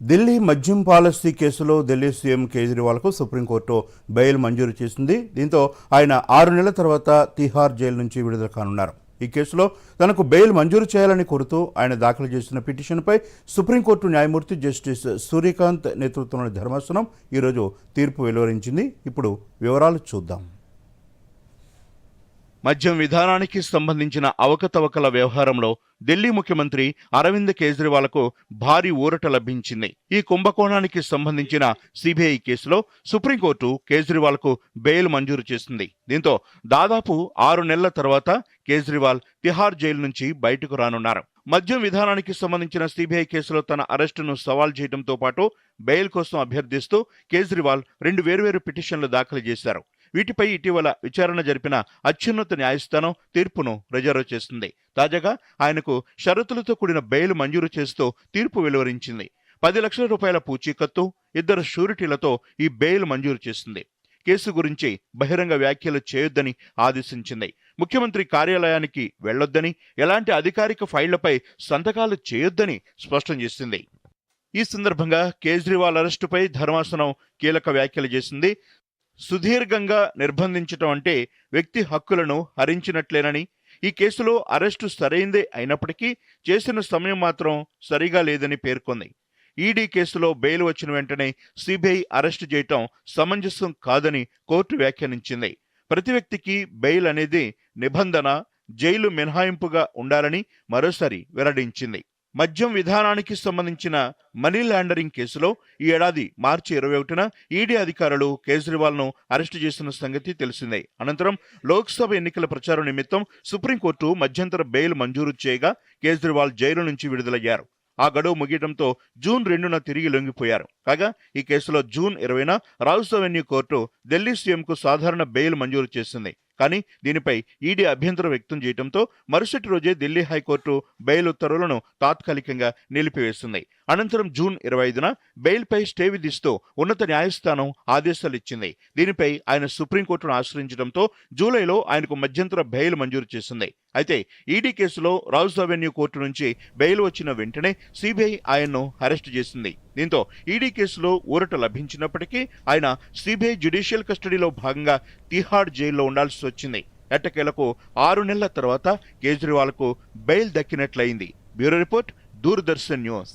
ఢిల్లీ మద్యం పాలసీ కేసులో ఢిల్లీ సీఎం కేజ్రీవాల్కు సుప్రీంకోర్టు బెయిల్ మంజూరు చేసింది. దీంతో ఆయన ఆరు నెలల తర్వాత తిహార్ జైలు నుంచి విడుదల కానున్నారు. ఈ కేసులో తనకు బెయిల్ మంజూరు చేయాలని కోరుతూ ఆయన దాఖలు చేసిన పిటిషన్పై సుప్రీంకోర్టు న్యాయమూర్తి జస్టిస్ సూర్యకాంత్ నేతృత్వంలోని ధర్మాసనం ఈరోజు తీర్పు వెలువరించింది. ఇప్పుడు వివరాలు చూద్దాం. మద్యం విధానానికి సంబంధించిన అవకతవకల వ్యవహారంలో ఢిల్లీ ముఖ్యమంత్రి అరవింద్ కేజ్రీవాల్కు భారీ ఊరట లభించింది. ఈ కుంభకోణానికి సంబంధించిన సిబిఐ కేసులో సుప్రీంకోర్టు కేజ్రీవాల్కు బెయిల్ మంజూరు చేసింది. దీంతో దాదాపు ఆరు నెలల తర్వాత కేజ్రీవాల్ తిహార్ జైలు నుంచి బయటకు రానున్నారు. మద్యం విధానానికి సంబంధించిన సిబిఐ కేసులో తన అరెస్టును సవాల్ చేయడంతో పాటు బెయిల్ కోసం అభ్యర్థిస్తూ కేజ్రీవాల్ రెండు వేర్వేరు పిటిషన్లు దాఖలు చేశారు. వీటిపై ఇటీవల విచారణ జరిపిన అత్యున్నత న్యాయస్థానం తీర్పును రిజర్వ్ చేస్తుంది. తాజాగా ఆయనకు షరతులతో కూడిన బెయిల్ మంజూరు చేస్తూ తీర్పు వెలువరించింది. పది లక్షల రూపాయల పూచీకత్తు ఇద్దరు షూరిటీలతో ఈ బెయిల్ మంజూరు చేసింది కేసు గురించి బహిరంగ వ్యాఖ్యలు చేయొద్దని ఆదేశించింది. ముఖ్యమంత్రి కార్యాలయానికి వెళ్ళొద్దని ఎలాంటి అధికారిక ఫైళ్ళపై సంతకాలు చేయొద్దని స్పష్టం చేసింది. ఈ సందర్భంగా కేజ్రీవాల్ అరెస్టుపై ధర్మాసనం కీలక వ్యాఖ్యలు చేసింది. సుదీర్ఘంగా నిర్బంధించటం అంటే వ్యక్తి హక్కులను హరించినట్లేనని ఈ కేసులో అరెస్టు సరైందే అయినప్పటికీ చేసిన సమయం మాత్రం సరిగా లేదని పేర్కొంది. ఈడీ కేసులో బెయిల్ వచ్చిన వెంటనే సిబిఐ అరెస్టు చేయటం సమంజసం కాదని కోర్టు వ్యాఖ్యానించింది. ప్రతి వ్యక్తికి బెయిల్ అనేది నిబంధన జైలు మినహాయింపుగా ఉండాలని మరోసారి వెల్లడించింది. మద్యం విధానానికి సంబంధించిన మనీ లాండరింగ్ కేసులో ఈ ఏడాది మార్చి ఇరవై ఒకటిన ఈడీ అధికారులు కేజ్రీవాల్ను అరెస్టు చేసిన సంగతి తెలిసిందే. అనంతరం లోక్సభ ఎన్నికల ప్రచారం నిమిత్తం సుప్రీంకోర్టు మధ్యంతర బెయిల్ మంజూరు చేయగా కేజ్రీవాల్ జైలు నుంచి విడుదలయ్యారు. ఆ గడువు ముగియడంతో జూన్ రెండున తిరిగి లొంగిపోయారు. కాగా ఈ కేసులో జూన్ ఇరవైన రావుస్ అవెన్యూ కోర్టు ఢిల్లీ సీఎంకు సాధారణ బెయిల్ మంజూరు చేసింది. కానీ దీనిపై ఈడీ అభ్యంతరం వ్యక్తం చేయడంతో మరుసటి రోజే ఢిల్లీ హైకోర్టు బెయిల్ ఉత్తర్వులను తాత్కాలికంగా నిలిపివేసింది. అనంతరం జూన్ ఇరవై ఐదున బెయిల్పై స్టే విధిస్తూ ఉన్నత న్యాయస్థానం ఆదేశాలు ఇచ్చింది దీనిపై ఆయన సుప్రీంకోర్టును ఆశ్రయించడంతో జూలైలో ఆయనకు మధ్యంతర బెయిల్ మంజూరు చేసింది. అయితే ఈడీ కేసులో రౌజ్ అవెన్యూ కోర్టు నుంచి బెయిల్ వచ్చిన వెంటనే సిబిఐ ఆయన్ను అరెస్టు చేసింది. దీంతో ఈడీ కేసులో ఊరట లభించినప్పటికీ ఆయన సిబిఐ జ్యుడిషియల్ కస్టడీలో భాగంగా తిహాడ్ జైల్లో ఉండాల్సి వచ్చింది. ఎట్టకేలకు ఆరు నెలల తర్వాత కేజ్రీవాల్కు bail దక్కినట్లయింది. Bureau report Doordarshan news.